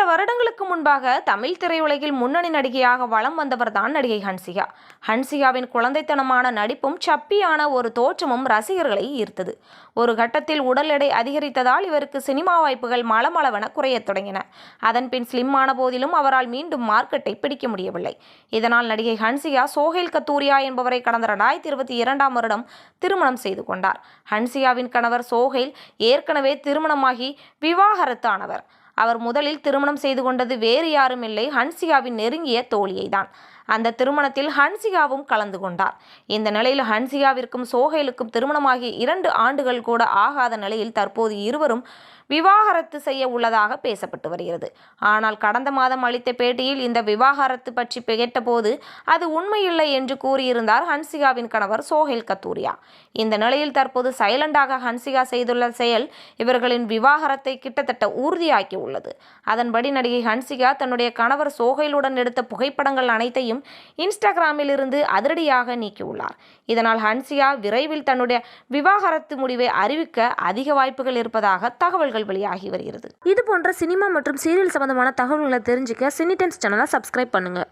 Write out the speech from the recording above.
சில வருடங்களுக்கு முன்பாக தமிழ் திரையுலகில் முன்னணி நடிகையாக வலம் வந்தவர் தான் நடிகை ஹன்சிகா. ஹன்சிகாவின் குழந்தைத்தனமான நடிப்பும் சப்பியான ஒரு தோற்றமும் ரசிகர்களை ஈர்த்தது. ஒரு கட்டத்தில் உடல் எடை அதிகரித்ததால் இவருக்கு சினிமா வாய்ப்புகள் மளமளவென குறையத் தொடங்கின. அதன்பின் ஸ்லிம்மான போதிலும் அவரால் மீண்டும் மார்க்கெட்டை பிடிக்க முடியவில்லை. இதனால் நடிகை ஹன்சிகா சோஹேல் கத்தூரியா என்பவரை கடந்த ரெண்டாயிரத்தி இருபத்தி இரண்டாம் வருடம் திருமணம் செய்து கொண்டார். ஹன்சிகாவின் கணவர் சோஹேல் ஏற்கனவே திருமணமாகி விவாகரத்தானவர். அவர் முதலில் திருமணம் செய்து கொண்டது வேறு யாரும் இல்லை. ஹன்சிகாவின் நெருங்கிய தோழியை தான் அந்த திருமணத்தில் ஹன்சிகாவும் கலந்து கொண்டார். இந்த நிலையில் ஹன்சிகாவிற்கும் சோஹேலுக்கும் திருமணமாகி இரண்டு ஆண்டுகள் கூட ஆகாத நிலையில் தற்போது இருவரும் விவாகரத்து செய்ய உள்ளதாக பேசப்பட்டு வருகிறது. ஆனால் கடந்த மாதம் அளித்த பேட்டியில் இந்த விவாகரத்து பற்றி கேட்டபோது அது உண்மையில்லை என்று கூறியிருந்தார் ஹன்சிகாவின் கணவர் சோஹேல் கத்தூரியா. இந்த நிலையில் தற்போது சைலண்டாக ஹன்சிகா செய்துள்ள செயல் இவர்களின் விவாகரத்தை கிட்டத்தட்ட உறுதியாக்கி உள்ளது அதன்படி நடிகை ஹன்சிகா தன்னுடைய கணவர் சோஹைலுடன் எடுத்த புகைப்படங்கள் அனைத்தையும் இன்ஸ்டாகிராமில் இருந்து அதிரடியாக நீக்கியுள்ளார். இதனால் ஹன்சிகா விரைவில் தன்னுடைய விவாகரத்து முடிவை அறிவிக்க அதிக வாய்ப்புகள் இருப்பதாக தகவல்கள் வெளியாகி வருகிறது. இது போன்ற சினிமா மற்றும் சீரியல் சம்பந்தமான தகவல்களை தெரிஞ்சுக்க சினி டைம்ஸ் சேனலை சப்ஸ்கிரைப் பண்ணுங்க.